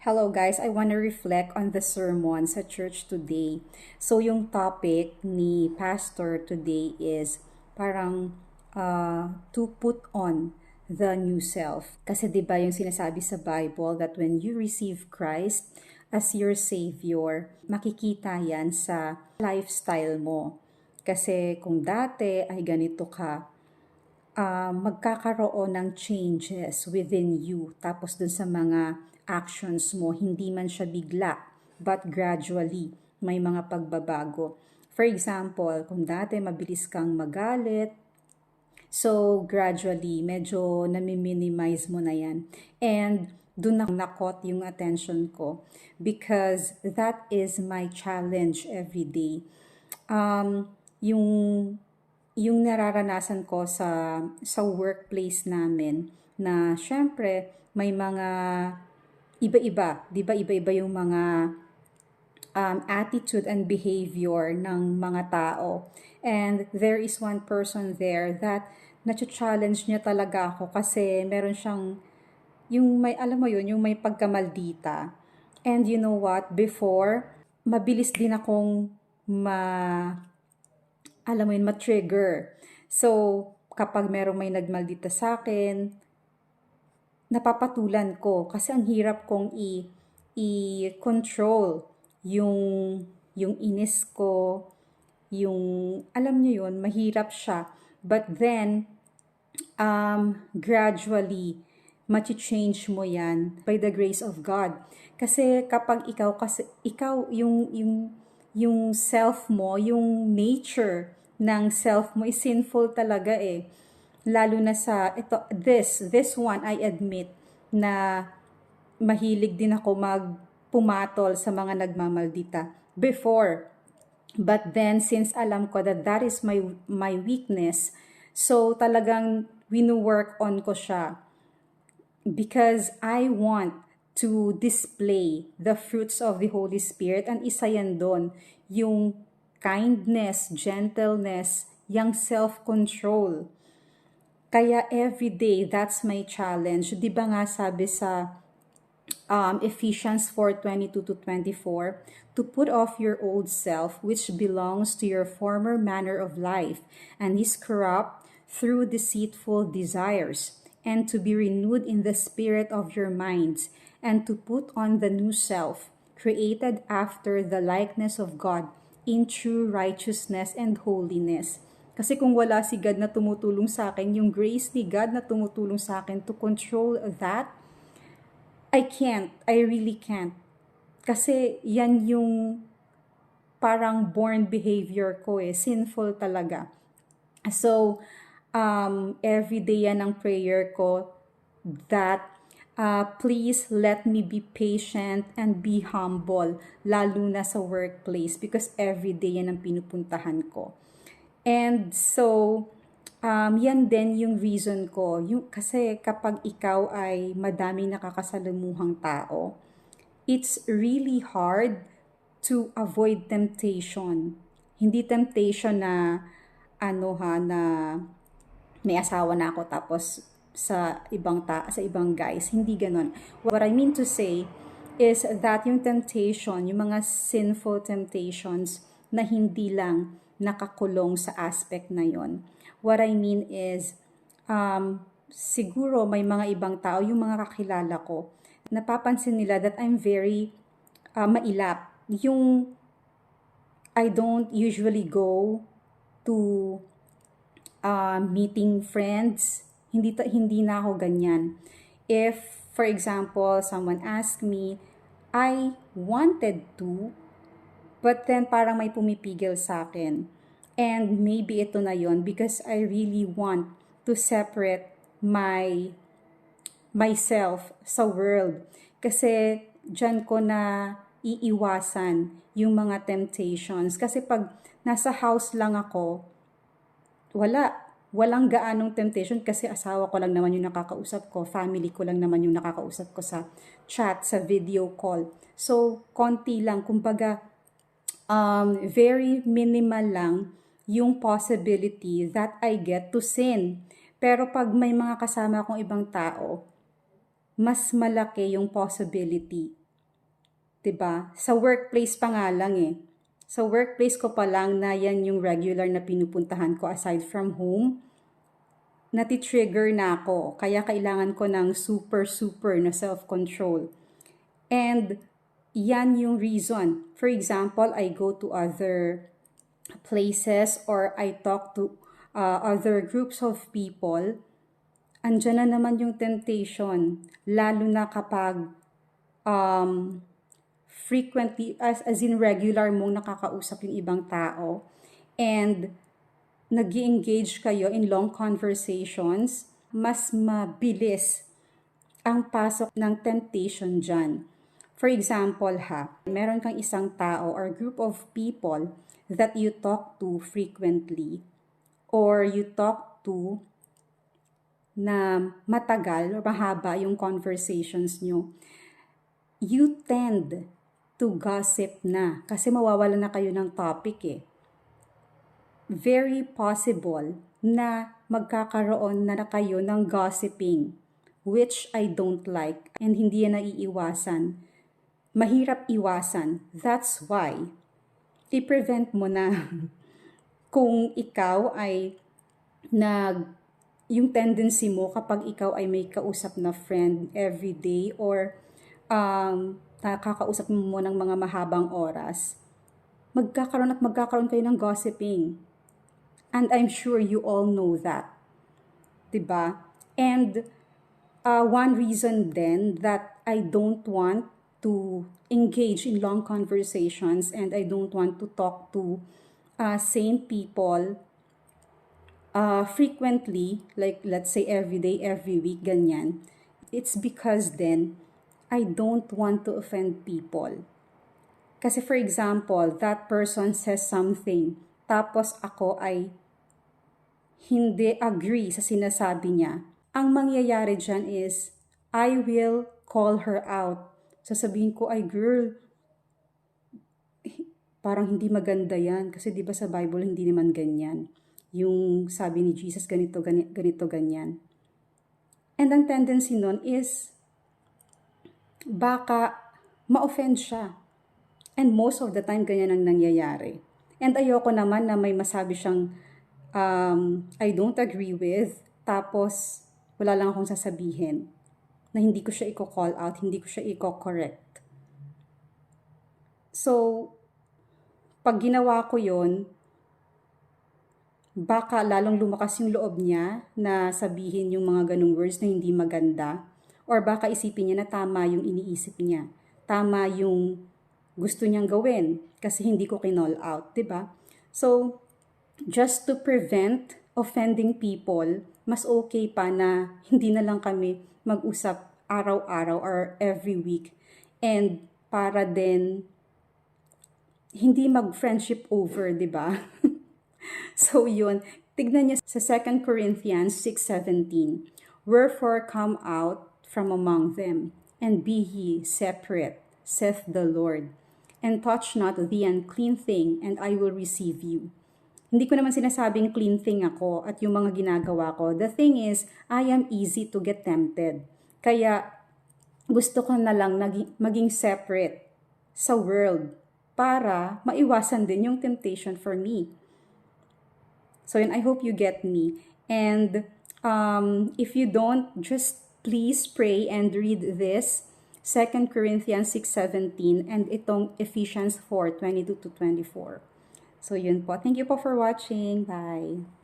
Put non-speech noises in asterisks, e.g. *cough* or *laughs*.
Hello guys, I want to reflect on the sermon sa church today. So yung topic ni pastor today is parang uh, to put on the new self. Kasi 'di ba yung sinasabi sa Bible that when you receive Christ as your savior, makikita 'yan sa lifestyle mo. Kasi kung dati ay ganito ka, uh, magkakaroon ng changes within you. Tapos dun sa mga actions mo, hindi man siya bigla, but gradually, may mga pagbabago. For example, kung dati mabilis kang magalit, so gradually, medyo nami-minimize mo na yan. And doon na nakot yung attention ko because that is my challenge every day. Um, yung yung nararanasan ko sa sa workplace namin na syempre may mga iba-iba, 'di ba? Iba-iba yung mga um, attitude and behavior ng mga tao. And there is one person there that na-challenge niya talaga ako kasi meron siyang yung may alam mo yun, yung may pagkamaldita. And you know what? Before, mabilis din akong ma alam mo yun, ma-trigger. So, kapag merong may nagmaldita sa akin, napapatulan ko kasi ang hirap kong i i-control yung yung inis ko, yung alam niyo yun, mahirap siya. But then um gradually machi-change mo 'yan by the grace of God. Kasi kapag ikaw kasi ikaw yung yung yung self mo, yung nature ng self mo is sinful talaga eh lalo na sa ito this this one I admit na mahilig din ako magpumatol sa mga nagmamaldita before. But then since alam ko that that is my my weakness so talagang wino-work on ko siya because I want to display the fruits of the Holy Spirit. And isa yan doon yung kindness, gentleness, yung self-control kaya every day, that's my challenge. Di ba nga sabi sa um, Ephesians 4:22 to 24, to put off your old self, which belongs to your former manner of life, and is corrupt through deceitful desires, and to be renewed in the spirit of your minds, and to put on the new self, created after the likeness of God, in true righteousness and holiness. Kasi kung wala si God na tumutulong sa akin, yung grace ni God na tumutulong sa akin to control that, I can't. I really can't. Kasi yan yung parang born behavior ko eh. Sinful talaga. So, um, every day yan ang prayer ko that uh, please let me be patient and be humble, lalo na sa workplace because every day yan ang pinupuntahan ko. And so, um, yan din yung reason ko. Yung, kasi kapag ikaw ay madaming nakakasalamuhang tao, it's really hard to avoid temptation. Hindi temptation na ano ha na may asawa na ako tapos sa ibang ta sa ibang guys. Hindi ganon. What I mean to say is that yung temptation, yung mga sinful temptations na hindi lang nakakulong sa aspect na yon. What I mean is, um, siguro may mga ibang tao, yung mga kakilala ko, napapansin nila that I'm very uh, mailap. Yung I don't usually go to uh, meeting friends. Hindi, hindi na ako ganyan. If, for example, someone asked me, I wanted to, But then parang may pumipigil sa akin. And maybe ito na yon because I really want to separate my myself sa world. Kasi dyan ko na iiwasan yung mga temptations. Kasi pag nasa house lang ako, wala. Walang gaanong temptation kasi asawa ko lang naman yung nakakausap ko, family ko lang naman yung nakakausap ko sa chat, sa video call. So, konti lang. Kumbaga, um, very minimal lang yung possibility that I get to sin. Pero pag may mga kasama akong ibang tao, mas malaki yung possibility 'Diba? Sa workplace pa nga lang eh. Sa workplace ko pa lang na yan yung regular na pinupuntahan ko aside from home, nati-trigger na ako. Kaya kailangan ko ng super, super na self-control. And yan yung reason. For example, I go to other places or I talk to uh, other groups of people, andyan na naman yung temptation. Lalo na kapag um, frequently, as, as in regular mong nakakausap yung ibang tao. And nag engage kayo in long conversations, mas mabilis ang pasok ng temptation dyan. For example ha, meron kang isang tao or group of people that you talk to frequently or you talk to na matagal or mahaba yung conversations nyo, you tend to gossip na kasi mawawala na kayo ng topic eh very possible na magkakaroon na, na kayo ng gossiping, which I don't like and hindi yan naiiwasan. Mahirap iwasan. That's why, i-prevent mo na *laughs* kung ikaw ay nag yung tendency mo kapag ikaw ay may kausap na friend every day or um, nakakausap mo ng mga mahabang oras, magkakaroon at magkakaroon kayo ng gossiping And I'm sure you all know that. ba? And uh, one reason then that I don't want to engage in long conversations and I don't want to talk to uh, same people uh, frequently, like let's say every day, every week, ganyan, it's because then I don't want to offend people. Kasi for example, that person says something, tapos ako ay hindi agree sa sinasabi niya, ang mangyayari dyan is, I will call her out. Sasabihin ko, ay girl, parang hindi maganda yan. Kasi di ba sa Bible, hindi naman ganyan. Yung sabi ni Jesus, ganito, ganito, ganyan. And ang tendency nun is, baka ma-offend siya. And most of the time, ganyan ang nangyayari. And ayoko naman na may masabi siyang um, I don't agree with, tapos wala lang akong sasabihin na hindi ko siya i-call out, hindi ko siya i-correct. So, pag ginawa ko yon baka lalong lumakas yung loob niya na sabihin yung mga ganong words na hindi maganda or baka isipin niya na tama yung iniisip niya. Tama yung gusto niyang gawin kasi hindi ko kinall out, 'di ba? So, just to prevent offending people, mas okay pa na hindi na lang kami mag-usap araw-araw or every week. And para din hindi mag-friendship over, di ba? *laughs* so yun, tignan niyo sa 2 Corinthians 6.17, Wherefore come out from among them, and be ye separate, saith the Lord, and touch not the unclean thing, and I will receive you hindi ko naman sinasabing clean thing ako at yung mga ginagawa ko. The thing is, I am easy to get tempted. Kaya gusto ko na lang maging separate sa world para maiwasan din yung temptation for me. So yun, I hope you get me. And um, if you don't, just please pray and read this 2 Corinthians 6.17 and itong Ephesians 4.22 to 24. So yun po. Thank you po for watching. Bye!